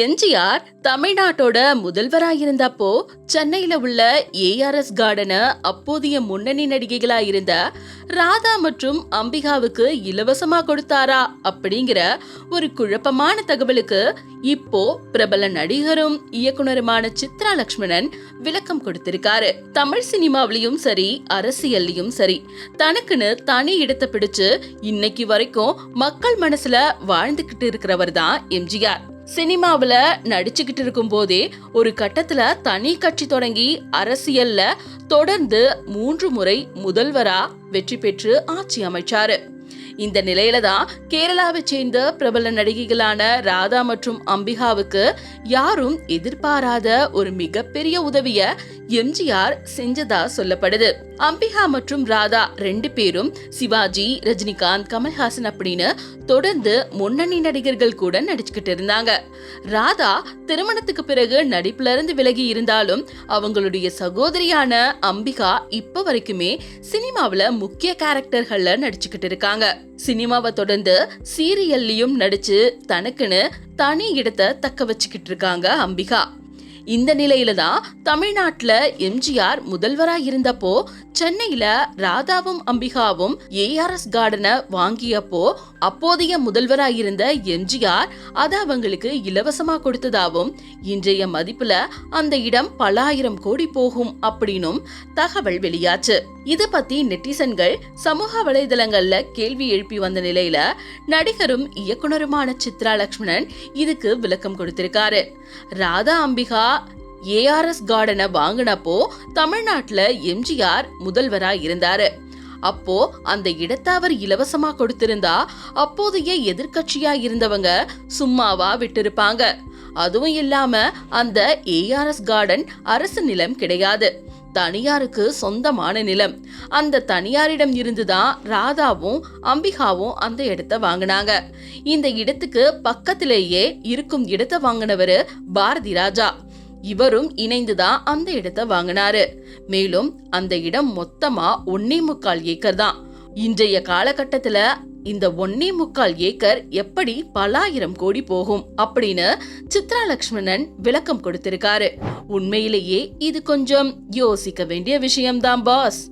எம்ஜிஆர் தமிழ்நாட்டோட முதல்வராயிருந்தப்போ சென்னையில உள்ள ஏஆர்எஸ் கார்டனை அப்போதைய முன்னணி நடிகைகளா இருந்த ராதா மற்றும் அம்பிகாவுக்கு இலவசமா கொடுத்தாரா அப்படிங்கிற ஒரு குழப்பமான தகவலுக்கு இப்போ பிரபல நடிகரும் இயக்குனருமான சித்ரா லக்ஷ்மணன் விளக்கம் கொடுத்திருக்காரு. தமிழ் சினிமாவிலையும் சரி அரசியல்லையும் சரி தனக்குன்னு தனி இடத்தை பிடிச்சு இன்னைக்கு வரைக்கும் மக்கள் மனசுல வாழ்ந்துகிட்டு இருக்கிறவர் தான் எம்ஜிஆர். சினிமாவில் நடிச்சுக்கிட்டு இருக்கும் போதே ஒரு கட்டத்தில் தனி கட்சி தொடங்கி அரசியல்ல தொடர்ந்து மூன்று முறை முதல்வரா வெற்றி பெற்று ஆட்சி அமைச்சாரு. இந்த நிலையில தான் கேரளாவை சேர்ந்த பிரபல நடிகைகளான ராதா மற்றும் அம்பிகாவுக்கு யாரும் எதிர்பாராத ஒரு மிகப்பெரிய உதவிய எம்ஜிஆர் செஞ்சதா சொல்லப்படுது. அம்பிகா மற்றும் ராதா ரெண்டு பேரும் சிவாஜி ரஜினிகாந்த் கமல்ஹாசன் அப்படின்னு தொடர்ந்து முன்னணி நடிகர்கள் கூட நடிச்சுக்கிட்டு இருந்தாங்க. ராதா திருமணத்துக்கு பிறகு நடிப்புல இருந்து விலகி இருந்தாலும் அவங்களுடைய சகோதரியான அம்பிகா இப்ப வரைக்குமே சினிமாவில் முக்கிய கேரக்டர்கள்ல நடிச்சுக்கிட்டு இருக்காங்க. சினிமாவை தொடர்ந்து சீரியல்லையும் நடிச்சு தனக்குன்னு தனி இடத்தை தக்க வச்சுக்கிட்டு இருக்காங்க அம்பிகா. இந்த நிலையில தான் தமிழ்நாட்டுல எம்ஜிஆர் முதல்வரா இருந்தப்போ சென்னையில ராதாவும் அம்பிகாவும் ஏஆர்எஸ் கார்டனை வாங்கியப்போ அப்போதைய முதல்வரா இருந்த எம்ஜிஆர் அதை அவங்களுக்கு இலவசமா கொடுத்ததாவும் இன்றைய மதிப்புல அந்த இடம் பல ஆயிரம் கோடி போகும் அப்படின்னும் தகவல் வெளியாச்சு. இது பத்தி நெட்டிசன்கள் சமூக வலைதளங்கள்ல கேள்வி எழுப்பி வந்த நிலையில நடிகரும் இயக்குனருமான சித்ரா லக்ஷ்மணன் இதுக்கு விளக்கம் கொடுத்திருக்காரு. ராதா அம்பிகா ஏஆர்எஸ் கார்டனை வாங்கினப்போ தமிழ்நாட்டில் எம்ஜிஆர் முதல்வரா இருந்தாரு. அப்போ அந்த இடத்தை அவர் இலவசமா கொடுத்திருந்தா அப்போதைய எதிர்க்கட்சியா இருந்தவங்க சும்மாவா விட்டிருப்பாங்க. அதுவும் இல்லாம அந்த ஏஆர்எஸ் கார்டன் அரசு நிலம் கிடையாது. தனியாருக்கு சொந்தமான நிலம். அந்த தனியாரிடம் இருந்துதான் ராதாவும் அம்பிகாவும் அந்த இடத்த வாங்கினாங்க. இந்த இடத்துக்கு பக்கத்திலேயே இருக்கும் இடத்த வாங்கினவர் பாரதி ராஜா. இவரும் இணைந்துதான் அந்த இடத்தை வாங்கினாரு. மேலும் அந்த இடம் மொத்தமா ஒன்னே முக்கால் ஏக்கர் தான். இன்றைய காலகட்டத்துல இந்த ஒன்னே முக்கால் ஏக்கர் எப்படி பலாயிரம் கோடி போகும் அப்படின்னு சித்ரா லக்ஷ்மணன் விளக்கம் கொடுத்திருக்காரு. உண்மையிலேயே இது கொஞ்சம் யோசிக்க வேண்டிய விஷயம்தான் பாஸ்.